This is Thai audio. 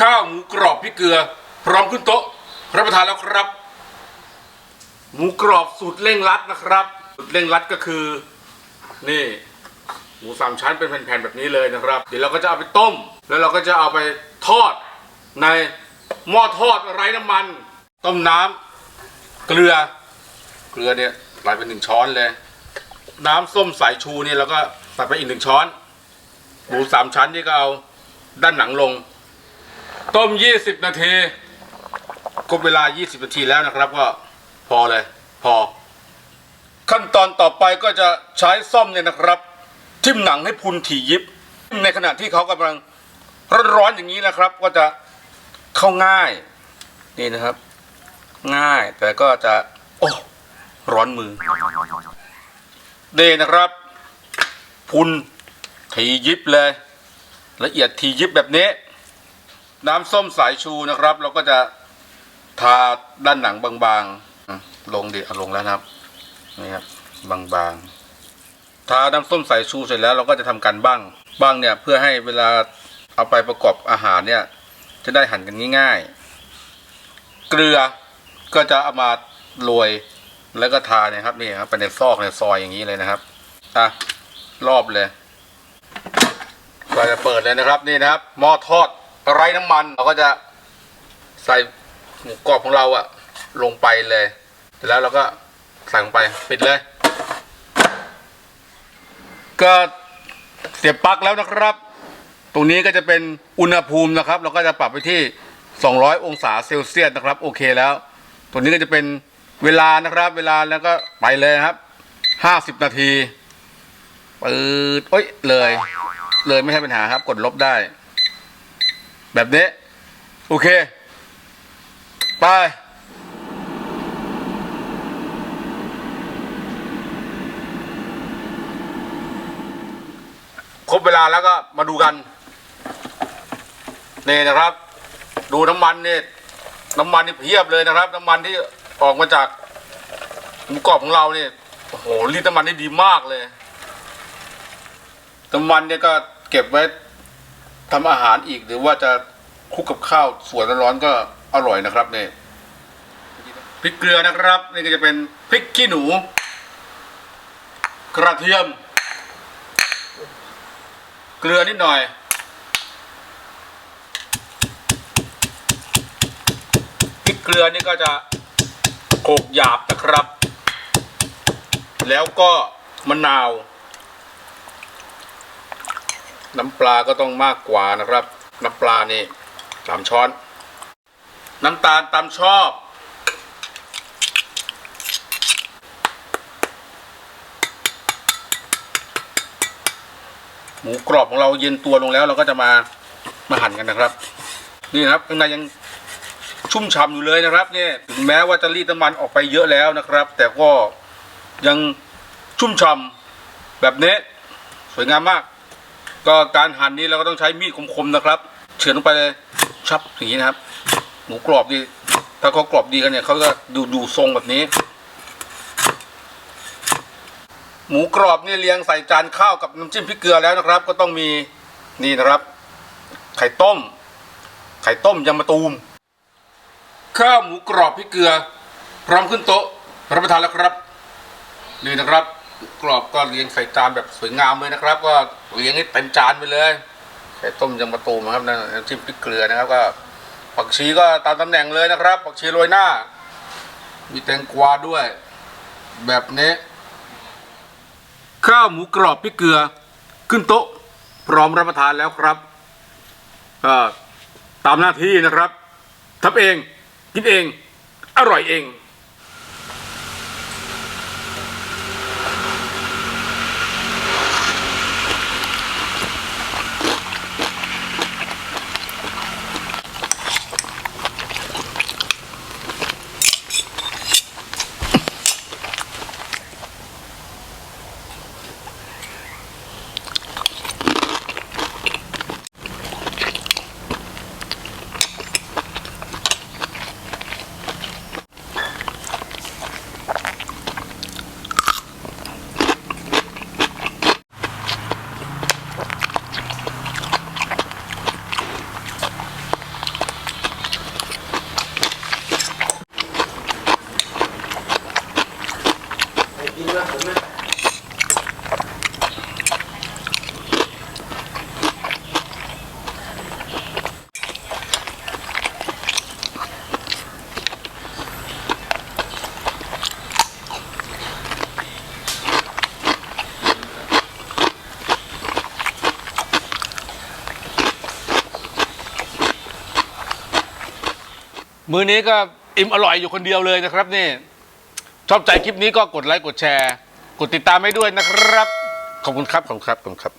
ข้าวหมูกรอบพริกเกลือ พร้อมขึ้นโต๊ะรับประทานแล้วครับ หมูกรอบสูตรเร่งรัดนะครับ สูตรเร่งรัดก็คือ นี่ หมูสามชั้นเป็นแผ่นๆแบบนี้เลยนะครับ เดี๋ยวเราก็จะเอาไปต้ม แล้วเราก็จะเอาไปทอดในหม้อทอดไร้น้ำมัน ต้มน้ำเกลือ เกลือเนี่ยใส่ไปหนึ่งช้อนเลย น้ำส้มสายชูเนี่ยเราก็ใส่ไปอีกหนึ่งช้อน หมูสามชั้นนี่ก็เอาด้านหนังลง ต้ม 20 นาทีครบเวลา 20 นาทีแล้วนะครับก็พอเลย พอ ขั้นตอนต่อไปก็จะใช้ซ่อมเนี่ยนะครับ ทิ่มหนังให้พุนถี่ยิบ ในขณะที่เขากำลังร้อนๆอย่างนี้นะครับ ก็จะเข้าง่ายนี่นะครับ ง่ายแต่ก็จะ โอ้ร้อนมือเดนะครับ พุนถี่ยิบเลย ละเอียดถี่ยิบแบบนี้ น้ำส้มสายชูนะครับ เราก็จะทาด้านหนังบางๆ ลงดิลงแล้วนะครับนี่ครับบางๆ ทาน้ำส้มสายชูเสร็จแล้วเราก็จะทำการบ้างบ้างเนี่ยเพื่อให้เวลาเอาไปประกอบอาหารเนี่ย จะได้หั่นกันง่ายๆ เกลือก็จะเอามาโรยแล้วก็ทาเนี่ยครับนี่ครับไปในซอกในซอยอย่างนี้เลยนะครับอะรอบเลยก็จะเปิดเลยนะครับนี่นะครับหม้อทอด ไร้น้ำมันเราก็จะใส่หมูกรอบของเราอะลงไปเลยเสร็จแล้วเราก็ใส่ลงไปปิดเลย ก็เสียบปลั๊กแล้วนะครับ ตรงนี้ก็จะเป็นอุณหภูมินะครับ เราก็จะปรับไปที่ 200 องศาเซลเซียสนะครับ โอเคแล้วตรงนี้ก็จะเป็นเวลานะครับ เวลาแล้วก็ไปเลยครับ 50 นาทีปืดเอ้ยเลย เลยไม่ใช่ปัญหาครับ กดลบได้ แบบนี้ โอเค ไป ครบเวลาแล้วก็มาดูกัน นี่นะครับ ดูน้ำมันนี่ น้ำมันนี่เพียบเลยนะครับ น้ำมันที่ออกมาจากหมูกรอบของเราเนี่ยโอ้โหรีดน้ำมันได้ดีมากเลยน้ำมันเนี่ยก็เก็บไว้ ทำอาหารอีกหรือว่าจะคุกกับข้าวสวยร้อนๆก็อร่อยนะครับเนี่ยพริกเกลือนะครับ นี่ก็จะเป็นพริกขี้หนู กระเทียม เกลือนิดหน่อย พริกเกลือนี่ก็จะโขกหยาบนะครับ แล้วก็มะนาว น้ำปลาก็ต้องมากกว่านะครับ น้ำปลานี่สามช้อน น้ำตาลตามชอบ หมูกรอบของเราเย็นตัวลงแล้วเราก็จะมามาหั่นกันนะครับ นี่นะครับข้างในยังชุ่มฉ่ำอยู่เลยนะครับเนี่ยถึงแม้ว่าจะรีดน้ำมันออกไปเยอะแล้วนะครับ แต่ก็ยังชุ่มฉ่ำแบบนี้สวยงามมาก ก็การหั่นนี้เราก็ต้องใช้มีดคมๆนะครับเฉือนลงไปเลยชับอย่างนี้นะครับ หมูกรอบดีถ้าเขากรอบดีกันเนี่ยเขาก็ดูดูทรงแบบนี้ หมูกรอบนี่เรียงใส่จานข้าวกับน้ำจิ้มพริกเกลือแล้วนะครับ ก็ต้องมีนี่นะครับ ไข่ต้ม ไข่ต้มยำมะตูม ข้าวหมูกรอบพริกเกลือ พร้อมขึ้นโต๊ะรับประทานแล้วครับ นี่นะครับ กรอบก็เรียงใส่จานแบบสวยงามเลยนะครับ ก็เรียงให้เต็มจานไปเลยไข่ต้มยำมะตูมนะครับน้ำจิ้มพริกเกลือนะครับ ก็ผักชีก็ตามตำแหน่งเลยนะครับผักชีโรยหน้า มีแตงกวาด้วย แบบนี้ ข้าวหมูกรอบพริกเกลือ ขึ้นโต๊ะ พร้อมรับประทานแล้วครับก็ตามหน้าที่นะครับทำเอง กินเอง อร่อยเอง มือนี้ก็อิ่มอร่อยอยู่คนเดียวเลยนะครับนี่ ชอบใจคลิปนี้ก็กดไลค์กดแชร์ กดติดตามให้ด้วยนะครับ ขอบคุณครับ ขอบคุณครับ ขอบคุณครับ